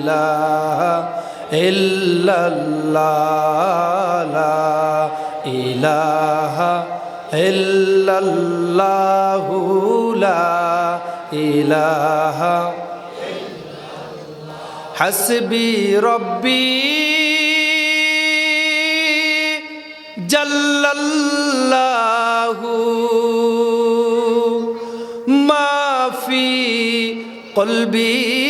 إله إلا الله لا إله إلا الله لا إله حسبي ربي جل الله ما في قلبي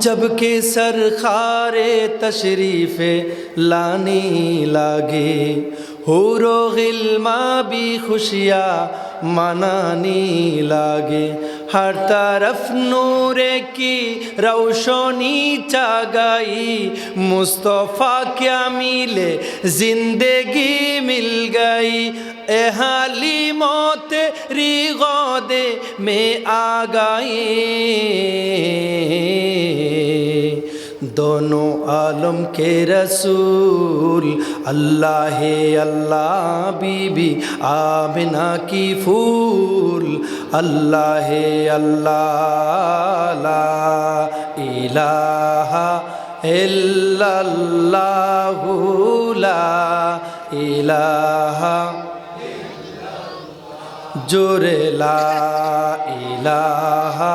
جب کہ تشریف لانی لاگے ہو رو غلما بھی خوشیاں منانی لاگے ہر طرف نور کی روشونی چاگائی مصطفیٰ کیا ملے زندگی مل گئی اے حالی موت ری غودے میں آ گئی दोनों आलम के रसूल अल्लाह है अल्लाह बीबी आमिना की फूल अल्लाह है अल्लाह ला इलाहा इल्लल्लाहु ला इलाहा जोरे ला इलाहा